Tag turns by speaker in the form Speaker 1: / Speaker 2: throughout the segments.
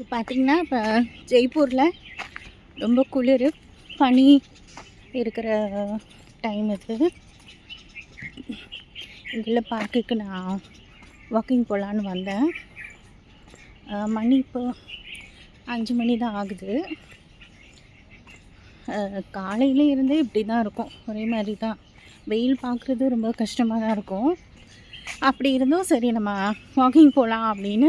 Speaker 1: பார்த்திங்கன்னா இப்போ ஜெய்ப்பூரில் ரொம்ப குளிர் பனி இருக்கிற டைம் இது. இதில் பார்க்குக்கு நான் வாக்கிங் போகலான்னு வந்தேன். மணி இப்போ அஞ்சு மணி தான் ஆகுது. காலையிலே இருந்தே இப்படி தான் இருக்கும். ஒரே மாதிரி தான் வெயில் பார்க்குறது ரொம்ப கஷ்டமாக தான் இருக்கும். அப்படி இருந்தும் சரி நம்ம வாக்கிங் போகலாம் அப்படின்னு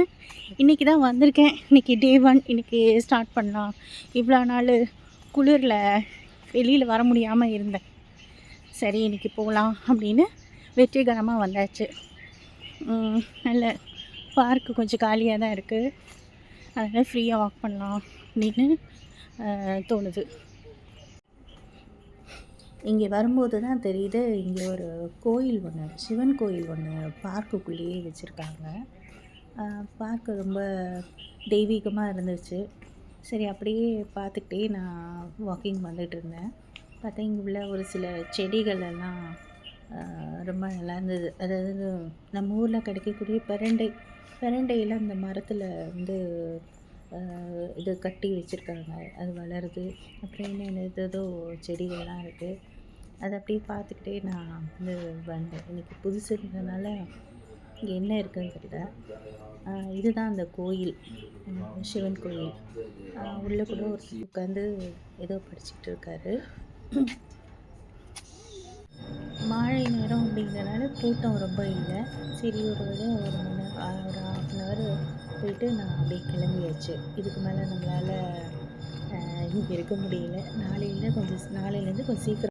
Speaker 1: இன்றைக்கி தான் வந்திருக்கேன். இன்றைக்கி டே ஒன் இன்றைக்கி ஸ்டார்ட் பண்ணலாம். இவ்வளோ நாள் குளிரில் வெளியில் வர முடியாமல் இருந்தேன். சரி இன்றைக்கி போகலாம் அப்படின்னு வெற்றிகரமாக வந்தாச்சு. நல்ல பார்க்கு கொஞ்சம் காலியாக தான் இருக்குது அதனால் ஃப்ரீயாக வாக் பண்ணலாம் அப்படின்னு தோணுது. இங்கே வரும்போது தான் தெரியுது இங்கே ஒரு கோயில் ஒன்று சிவன் கோயில் ஒன்று பார்க்குக்குள்ளேயே வச்சுருக்காங்க. பார்க்கு ரொம்ப தெய்வீகமாக இருந்துச்சு. சரி அப்படியே பார்த்துக்கிட்டே நான் வாக்கிங் வந்துட்டு இருந்தேன். பார்த்தா இங்கே உள்ள ஒரு சில செடிகள் எல்லாம் ரொம்ப நல்லா இருந்தது. அதாவது நம்ம ஊரில் கிடைக்கக்கூடிய பிரண்டை பிரண்டையில் அந்த மரத்தில் வந்து இது கட்டி வச்சுருக்காங்க. அது வளருது. அப்புறம் இன்னும் ஏதோ செடிகள்லாம் இருக்குது அதை அப்படியே பார்த்துக்கிட்டே நான் வந்து வந்தேன். எனக்கு புதுசுன்றதுனால இங்கே என்ன இருக்குன்னு தெரியல. இதுதான் அந்த கோயில். சிவன் கோயில். உள்ளே கூட ஒரு உட்காந்து ஏதோ படிச்சுட்டு இருக்காரு. மாலை நேரம் அப்படிங்கிறனால கூட்டம் ரொம்ப இல்லை. சரி ஒரு ஒரு மணி ஒரு ஹாஃப் அன் ஹவர் போயிட்டு நான் அப்படியே கிளம்பியாச்சு. இதுக்கு மேலே நம்மளால் இங்கே இருக்க முடியல. நாளையில் கொஞ்சம் நாளையிலேருந்து கொஞ்சம் சீக்கிரம்